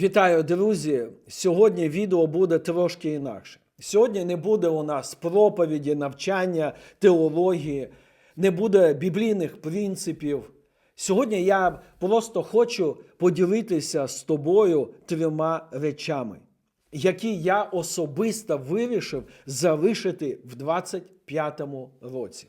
Вітаю, друзі! Сьогодні відео буде трошки інакше. Сьогодні не буде у нас проповіді, навчання, теології, не буде біблійних принципів. Сьогодні я просто хочу поділитися з тобою трьома речами, які я особисто вирішив залишити в 25-му році.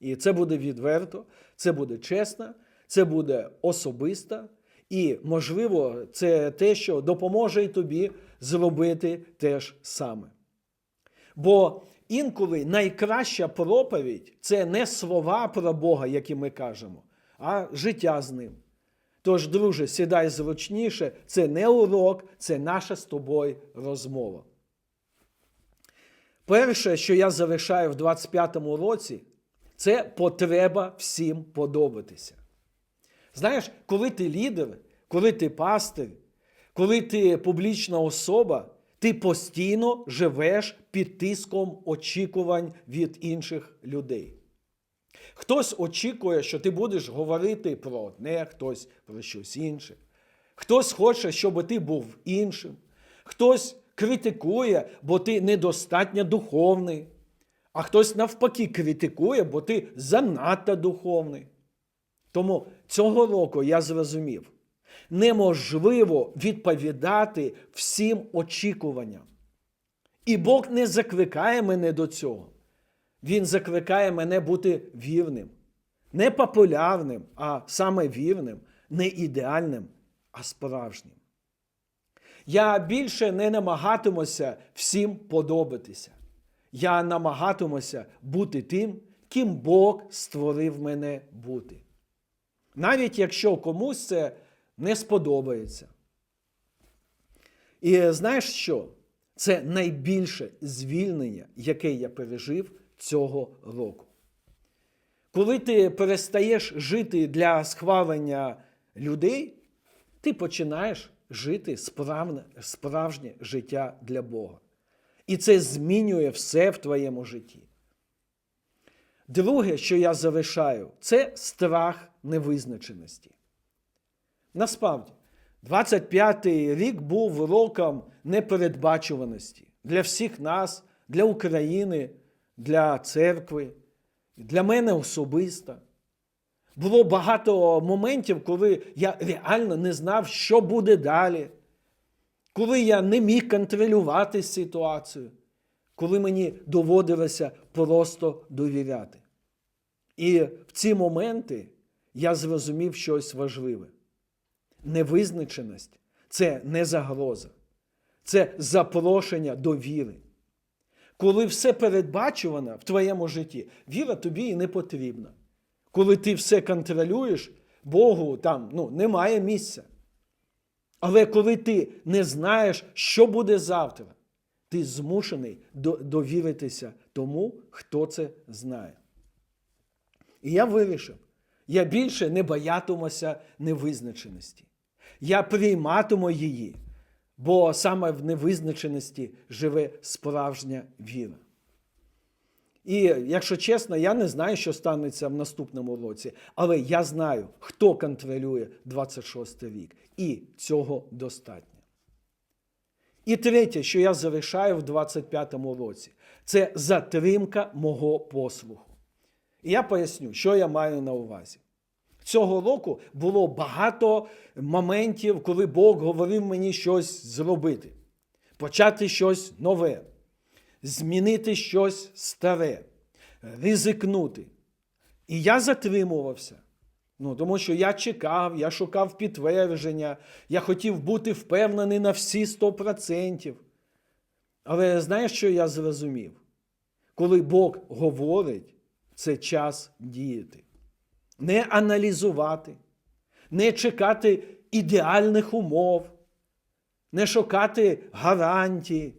І це буде відверто, це буде чесно, це буде особисто. І, можливо, це те, що допоможе і тобі зробити те ж саме. Бо інколи найкраща проповідь це не слова про Бога, які ми кажемо, а життя з ним. Тож, друже, сідай зручніше, це не урок, це наша з тобою розмова. Перше, що я залишаю в 25-му році, це потреба всім подобатися. Знаєш, коли ти лідер, коли ти пастир, коли ти публічна особа, ти постійно живеш під тиском очікувань від інших людей. Хтось очікує, що ти будеш говорити про одне, хтось про щось інше. Хтось хоче, щоб ти був іншим. Хтось критикує, бо ти недостатньо духовний. А хтось навпаки критикує, бо ти занадто духовний. Тому цього року я зрозумів, неможливо відповідати всім очікуванням. І Бог не закликає мене до цього. Він закликає мене бути вірним, не популярним, а саме вірним, не ідеальним, а справжнім. Я більше не намагатимуся всім подобатися. Я намагатимуся бути тим, ким Бог створив мене бути. Навіть якщо комусь це не сподобається. І знаєш що? Це найбільше звільнення, яке я пережив цього року. Коли ти перестаєш жити для схвалення людей, ти починаєш жити справне, справжнє життя для Бога. І це змінює все в твоєму житті. Друге, що я залишаю, це страх невизначеності. Насправді, 25-й рік був роком непередбачуваності для всіх нас, для України, для церкви, для мене особисто. Було багато моментів, коли я реально не знав, що буде далі, коли я не міг контролювати ситуацію, коли мені доводилося просто довіряти. І в ці моменти я зрозумів щось важливе. Невизначеність це не загроза, це запрошення до віри. Коли все передбачувано в твоєму житті, віра тобі і не потрібна. Коли ти все контролюєш, Богу там ну, немає місця. Але коли ти не знаєш, що буде завтра, ти змушений довіритися тому, хто це знає. І я вирішив, я більше не боятимуся невизначеності. Я прийматиму її, бо саме в невизначеності живе справжня віра. І якщо чесно, я не знаю, що станеться в наступному році, але я знаю, хто контролює 26 рік. І цього достатньо. І третє, що я залишаю в 25-му році, це затримка мого послуху. І я поясню, що я маю на увазі. Цього року було багато моментів, коли Бог говорив мені щось зробити, почати щось нове, змінити щось старе, ризикнути. І я затримувався. Ну, Тому що я чекав, я шукав підтвердження, я хотів бути впевнений на всі 100%. Але знаєш, що я зрозумів? Коли Бог говорить, це час діяти. Не аналізувати, не чекати ідеальних умов, не шукати гарантій,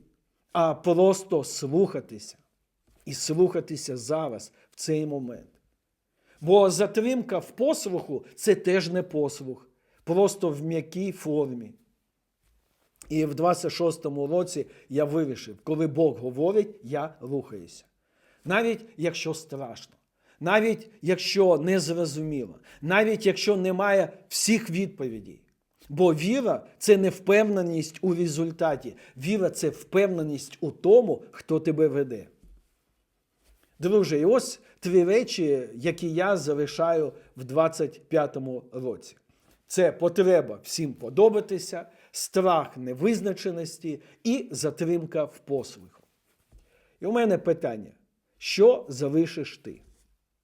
а просто слухатися. І слухатися зараз, в цей момент. Бо затримка в послуху це теж не послух, просто в м'якій формі. І в 26-му році я вирішив, коли Бог говорить, я рухаюся. Навіть якщо страшно, навіть якщо не зрозуміло, навіть якщо немає всіх відповідей, Бо віра це не впевненість у результаті. Віра це впевненість у тому, хто тебе веде. Друже, і ось три речі, які я залишаю в 25-му році. Це потреба всім подобатися, страх невизначеності і затримка в послуху. І у мене питання: що залишиш ти?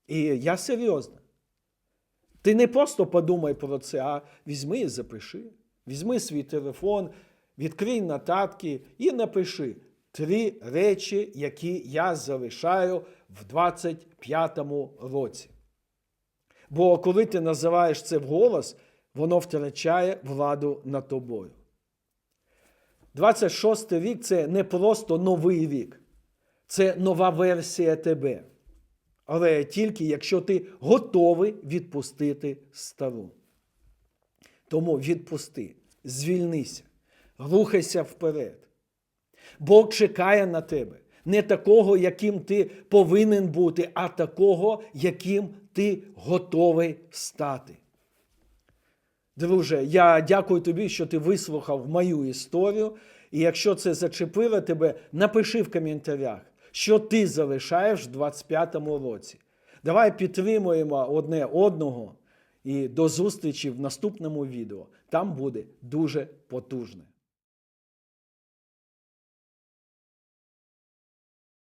І я серйозно. Ти не просто подумай про це, а візьми і запиши. Візьми свій телефон, відкрий нотатки і напиши три речі, які я залишаю в 25-му році. Бо коли ти називаєш це вголос, воно втрачає владу над тобою. 26 й рік це не просто новий рік, це нова версія тебе. Але тільки якщо ти готовий відпустити стару. Тому відпусти, звільнися, рухайся вперед. Бог чекає на тебе не такого, яким ти повинен бути, а такого, яким ти готовий стати. Друже, я дякую тобі, що ти вислухав мою історію. І якщо це зачепило тебе, напиши в коментарях, що ти залишаєш в 25-му році. Давай підтримуємо одне одного і до зустрічі в наступному відео. Там буде дуже потужне.